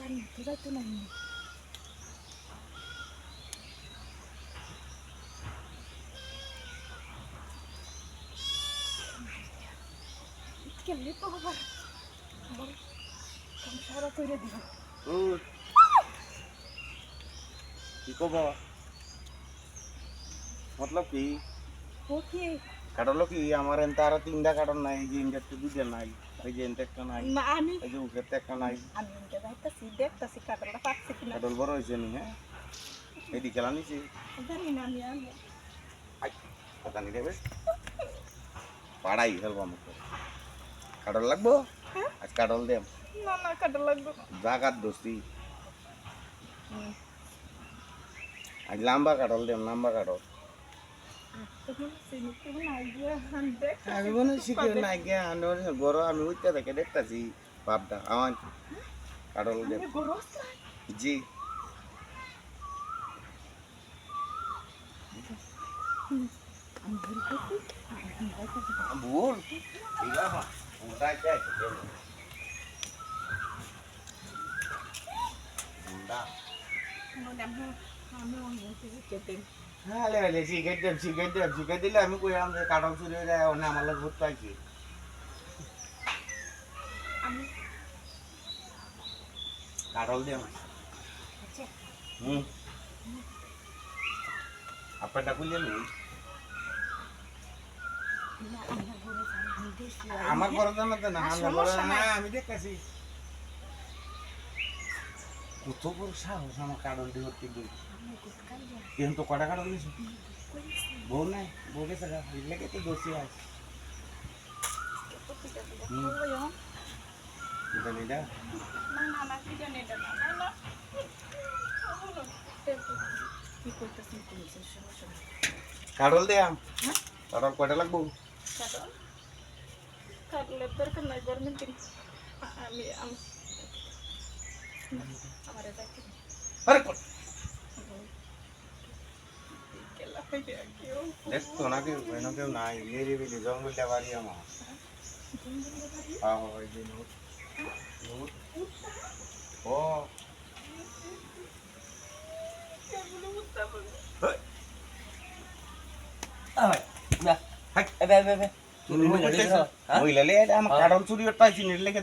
গরু এই মতন আছে আজকাল জীবন খাবে কি সুন্দর সমস্যা নেই চা খাইতে হবে হাত পাতা দেখাবে এটার মধ্যে দামটা দিল দামটা ওখানে তোরা তো নাই কেমনি তো আবার সংসারও করে দিব। কি কব মতলব কি? ও কি? কাটলো কি আমার এনতে আরও তিনটা কাটন নাই এই যে ইন্ডাস্ট্রি দুইটা নাই এই যে একটা নাই না আমি এই যে উঠেতে একটা নাই। আমি ইনকে যাইতাছি দেখতাছি কাটারটা পাচ্ছি কিনা। কাটল বড় হয়েছে নি হ্যাঁ? এই দিকে খেলা নিছি জানি না আমি আমি আই কথা নি দেবে। পাড়াই ফেলব আমাকে কাটল লাগবো? হ্যাঁ? আজ কাটল দেম। না না কাটা লাগবে জাগাত দোস্তি। আজ লম্বা কাটল দেম লম্বা কাটল। আমি মনে শিখে না গিয়ে আনোর বড় আমি উঠতে থেকে দেখতেছি বাপটা আমার কাটল দেম আমি গরু আছে জি আমি ভুল করছি আমি যাইতাছি ভুল ঠিক আছে ওটা চাই মনে আমি আমি অনেক যেতে হ্যাঁ শিখে শিখে শিখে দিলে আমি কইলাম যে কাটল চুরি হয়ে যায় আমার ভূত পাইছি কাটল আচ্ছা। হুম। আপনারটা আমার বড় না। হ্যাঁ আমি দেখতেছি। কত বড় সাহস আমার কাটল দিই আমি কোথায় যাই কিন্তু কটা কাটল দিয়েছি? বউ নাই, বউ গেছে লেগে তো দোষী আছে কাটল দেয়াম হ্যাঁ? কাটল কয়টা লাগবো? কারণ কাটলের দরকার নাই গরমের দিন আমি আমি আমার যাইতে আরে কর। গেলা হইবে কেউ দেখ তো নাকি কেন কেউ নাই মেরি বিলি জঙ্গলটা বাড়ি আমার আহ ওই যে নোট নোট ও কেমন উঠতে পারবে মহিলা লে এটা আমার কাটল চুরি করতে আইছি নির লেগে